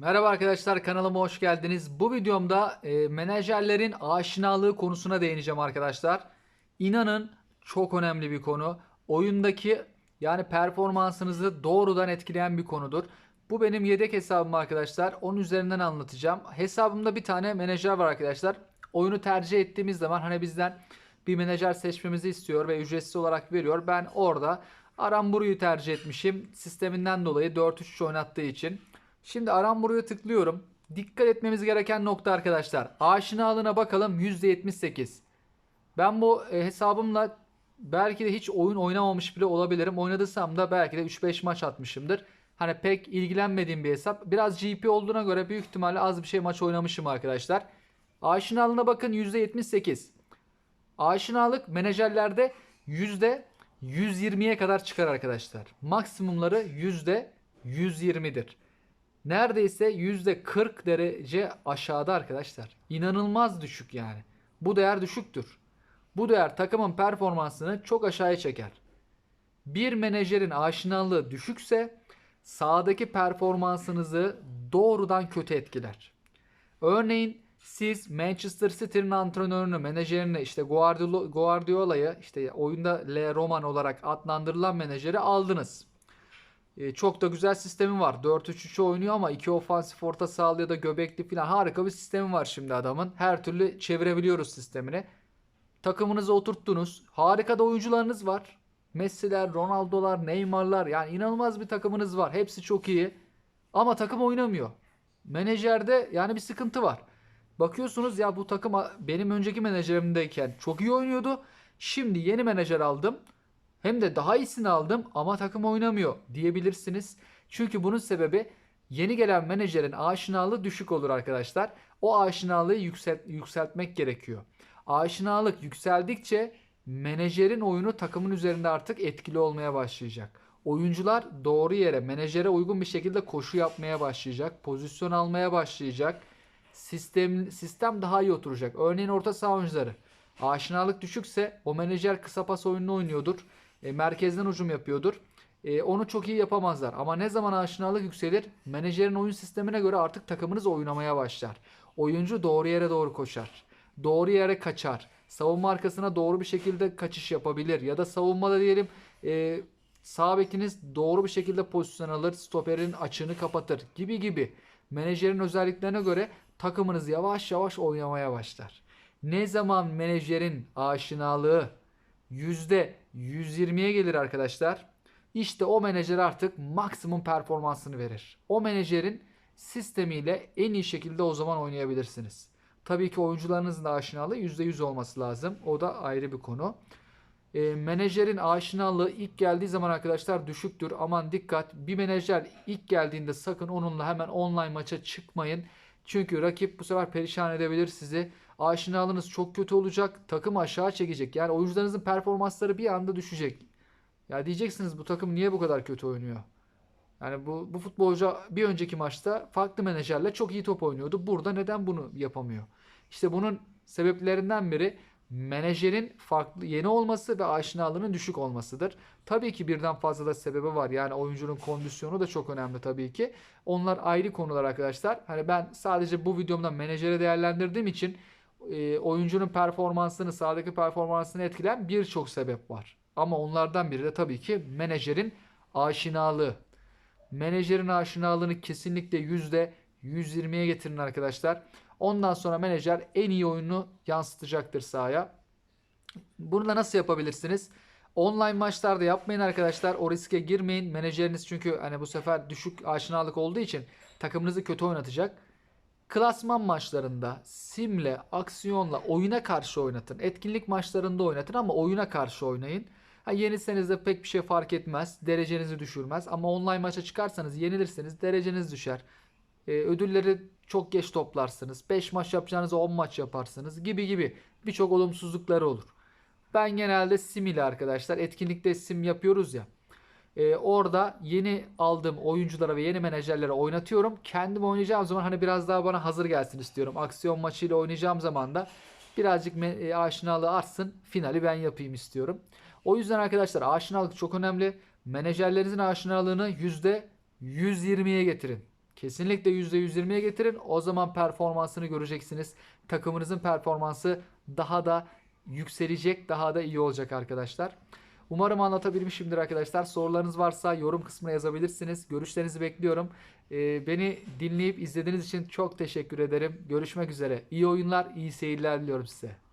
Merhaba arkadaşlar kanalıma hoş geldiniz. Bu videomda e, menajerlerin aşinalığı konusuna değineceğim arkadaşlar. İnanın çok önemli bir konu. Oyundaki yani performansınızı doğrudan etkileyen bir konudur. Bu benim yedek hesabım arkadaşlar. Onun üzerinden anlatacağım. Hesabımda bir tane menajer var arkadaşlar. Oyunu tercih ettiğimiz zaman hani bizden bir menajer seçmemizi istiyor ve ücretsiz olarak veriyor. Ben orada Aramburu'yu tercih etmişim. Sisteminden dolayı 4-3 oynattığı için. Şimdi Aramburu'ya tıklıyorum. Dikkat etmemiz gereken nokta arkadaşlar. Aşinalığına bakalım %78. Ben bu e, hesabımla belki de hiç oyun oynamamış bile olabilirim. Oynadıysam da belki de 3-5 maç atmışımdır. Hani pek ilgilenmediğim bir hesap. Biraz GP olduğuna göre büyük ihtimalle az bir şey maç oynamışım arkadaşlar. Aşinalığına bakın %78. Aşinalık menajerlerde %120'ye kadar çıkar arkadaşlar. Maksimumları %120'dir. Neredeyse %40 derece aşağıda arkadaşlar. İnanılmaz düşük yani. Bu değer düşüktür. Bu değer takımın performansını çok aşağıya çeker. Bir menajerin aşinalığı düşükse sahadaki performansınızı doğrudan kötü etkiler. Örneğin siz Manchester City'nin antrenörünü, menajerini, işte Guardiola- Guardiola'yı, işte oyunda Le Roman olarak adlandırılan menajeri aldınız. E, çok da güzel sistemi var. 4-3-3 oynuyor ama 2 ofansif orta sahada ya da göbekli falan harika bir sistemi var şimdi adamın. Her türlü çevirebiliyoruz sistemini. Takımınıza oturttunuz. Harika da oyuncularınız var. Messi'ler, Ronaldo'lar, Neymar'lar yani inanılmaz bir takımınız var. Hepsi çok iyi. Ama takım oynamıyor. Menajerde yani bir sıkıntı var. Bakıyorsunuz ya bu takım benim önceki menajerimdeyken çok iyi oynuyordu. Şimdi yeni menajer aldım. Hem de daha iyisini aldım ama takım oynamıyor diyebilirsiniz. Çünkü bunun sebebi yeni gelen menajerin aşinalığı düşük olur arkadaşlar. O aşinalığı yükselt, yükseltmek gerekiyor. Aşinalık yükseldikçe menajerin oyunu takımın üzerinde artık etkili olmaya başlayacak. Oyuncular doğru yere, menajere uygun bir şekilde koşu yapmaya başlayacak, pozisyon almaya başlayacak. Sistem sistem daha iyi oturacak. Örneğin orta saha oyuncuları aşinalık düşükse o menajer kısa pas oyununu oynuyordur. E, merkezden hücum yapıyordur. E, onu çok iyi yapamazlar. Ama ne zaman aşinalık yükselir? Menajerin oyun sistemine göre artık takımınız oynamaya başlar. Oyuncu doğru yere doğru koşar. Doğru yere kaçar. Savunma arkasına doğru bir şekilde kaçış yapabilir. Ya da savunmada diyelim e, sağ bekiniz doğru bir şekilde pozisyon alır. Stoperin açığını kapatır gibi gibi. Menajerin özelliklerine göre takımınız yavaş yavaş oynamaya başlar. Ne zaman menajerin aşinalığı %120'ye gelir arkadaşlar. İşte o menajer artık maksimum performansını verir. O menajerin sistemiyle en iyi şekilde o zaman oynayabilirsiniz. Tabii ki oyuncularınızın da aşinalığı %100 olması lazım. O da ayrı bir konu. E, menajerin aşinalığı ilk geldiği zaman arkadaşlar düşüktür. Aman dikkat. Bir menajer ilk geldiğinde sakın onunla hemen online maça çıkmayın. Çünkü rakip bu sefer perişan edebilir sizi. Aşinalığınız çok kötü olacak. Takım aşağı çekecek. Yani oyuncularınızın performansları bir anda düşecek. Ya diyeceksiniz bu takım niye bu kadar kötü oynuyor? Yani bu, bu futbolcu bir önceki maçta farklı menajerle çok iyi top oynuyordu. Burada neden bunu yapamıyor? İşte bunun sebeplerinden biri menajerin farklı yeni olması ve aşinalığının düşük olmasıdır. Tabii ki birden fazla da sebebi var. Yani oyuncunun kondisyonu da çok önemli tabii ki. Onlar ayrı konular arkadaşlar. Hani ben sadece bu videomda menajere değerlendirdiğim için oyuncunun performansını, sahadaki performansını etkileyen birçok sebep var. Ama onlardan biri de tabii ki menajerin aşinalığı. Menajerin aşinalığını kesinlikle yüzde 120'ye getirin arkadaşlar. Ondan sonra menajer en iyi oyunu yansıtacaktır sahaya. Bunu da nasıl yapabilirsiniz? Online maçlarda yapmayın arkadaşlar. O riske girmeyin. Menajeriniz çünkü hani bu sefer düşük aşinalık olduğu için takımınızı kötü oynatacak. Klasman maçlarında simle, aksiyonla oyuna karşı oynatın. Etkinlik maçlarında oynatın ama oyuna karşı oynayın. Ha, yenilseniz de pek bir şey fark etmez. Derecenizi düşürmez. Ama online maça çıkarsanız yenilirseniz dereceniz düşer. Ee, ödülleri çok geç toplarsınız. 5 maç yapacağınızı 10 maç yaparsınız gibi gibi birçok olumsuzlukları olur. Ben genelde sim ile arkadaşlar etkinlikte sim yapıyoruz ya. Ee, orada yeni aldığım oyunculara ve yeni menajerlere oynatıyorum. Kendim oynayacağım zaman hani biraz daha bana hazır gelsin istiyorum. Aksiyon maçıyla oynayacağım zaman da birazcık e, aşinalığı artsın. Finali ben yapayım istiyorum. O yüzden arkadaşlar aşinalık çok önemli. Menajerlerinizin aşinalığını %120'ye getirin. kesinlikle %120'ye getirin. O zaman performansını göreceksiniz. Takımınızın performansı daha da yükselecek, daha da iyi olacak arkadaşlar. Umarım anlatabilmişimdir arkadaşlar. Sorularınız varsa yorum kısmına yazabilirsiniz. Görüşlerinizi bekliyorum. Ee, beni dinleyip izlediğiniz için çok teşekkür ederim. Görüşmek üzere. İyi oyunlar, iyi seyirler diliyorum size.